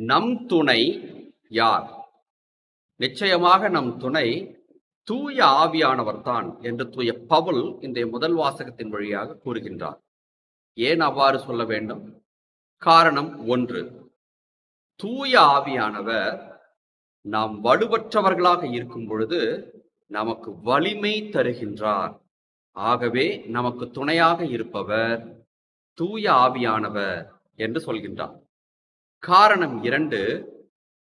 நம் துணை யார்? நிச்சயமாக நம் துணை தூய ஆவியானவர் தான் என்று தூய பவுல் இந்த முதல் வாசகத்தின் வழியாக கூறுகின்றார். ஏன் அவ்வாறு சொல்ல வேண்டும்? காரணம் ஒன்று. தூய ஆவியானவர் நாம் வலுவற்றவர்களாக இருக்கும் பொழுது நமக்கு வலிமை தருகின்றார். ஆகவே நமக்கு துணையாக இருப்பவர் தூய ஆவியானவர் என்று சொல்கின்றார். காரணம் இரண்டு.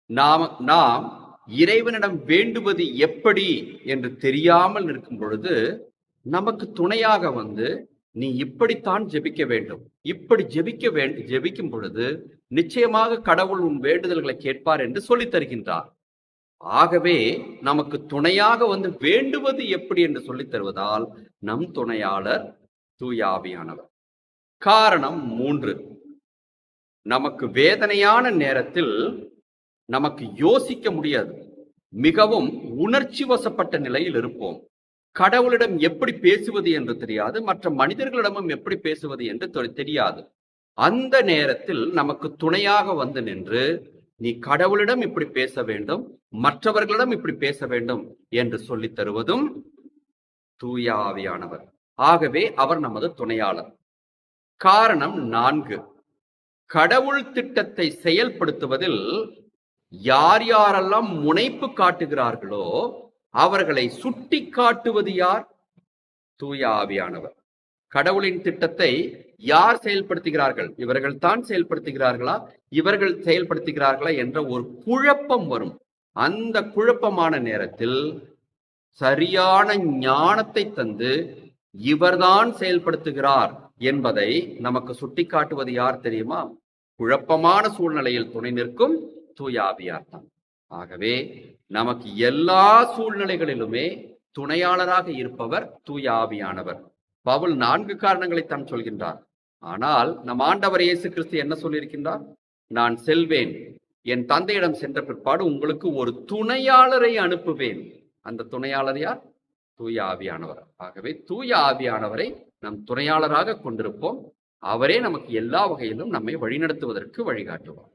நாம் நாம் இறைவனிடம் வேண்டுவது எப்படி என்று தெரியாமல் நிற்கும் பொழுது நமக்கு துணையாக வந்து நீ இப்படித்தான் ஜெபிக்க வேண்டும். இப்படி ஜெபிக்க வேண்டும் ஜெபிக்கும் பொழுது நிச்சயமாக கடவுள் உன் வேண்டுதல்களை கேட்பார் என்று சொல்லித் தருகின்றார். ஆகவே நமக்கு துணையாக வந்து வேண்டுவது எப்படி என்று சொல்லித் தருவதால் நம் துணையாளர் தூயாவியானவர். காரணம் மூன்று. நமக்கு வேதனையான நேரத்தில் நமக்கு யோசிக்க முடியாது. மிகவும் உணர்ச்சி வசப்பட்ட நிலையில் இருப்போம். கடவுளிடம் எப்படி பேசுவது என்று தெரியாது. மற்ற மனிதர்களிடமும் எப்படி பேசுவது என்று தெரியாது. அந்த நேரத்தில் நமக்கு துணையாக வந்து நின்று நீ கடவுளிடம் இப்படி பேச வேண்டும் மற்றவர்களிடம் இப்படி பேச வேண்டும் என்று சொல்லி தருவதும் தூய ஆவியானவர் ஆகவே அவர் நமது துணையாளர். காரணம் நான்கு. கடவுள் திட்டத்தை செயல்படுத்துவதில் யார் யாரெல்லாம் முனைப்பு காட்டுகிறார்களோ அவர்களை சுட்டி காட்டுவது யார்? தூய ஆவியானவர். கடவுளின் திட்டத்தை யார் செயல்படுத்துகிறார்கள்? இவர்கள் தான் செயல்படுத்துகிறார்களா? இவர்கள் செயல்படுத்துகிறார்களா என்ற ஒரு குழப்பம் வரும். அந்த குழப்பமான நேரத்தில் சரியான ஞானத்தை தந்து இவர்தான் செயல்படுத்துகிறார். என்பதை நமக்கு சுட்டிக்காட்டுவது யார் தெரியுமா? குழப்பமான சூழ்நிலையில் துணை நிற்கும் தூயாவியார் தான். ஆகவே நமக்கு எல்லா சூழ்நிலைகளிலுமே துணையாளராக இருப்பவர் தூயாவியானவர் பவுல் நான்கு காரணங்களை தான் சொல்கின்றார். ஆனால் நம் ஆண்டவர் இயேசு கிறிஸ்து என்ன சொல்லியிருக்கின்றார்? நான் செல்வேன் என் தந்தையிடம் சென்ற பிற்பாடு உங்களுக்கு ஒரு துணையாளரை அனுப்புவேன். அந்த துணையாளர் யார்? தூய ஆவியானவர். ஆகவே தூய ஆவியானவரை நம் துணையாளராக கொண்டிருப்போம். அவரே நமக்கு எல்லா வகையிலும் நம்மை வழிநடத்துவதற்கு வழிகாட்டுவார்.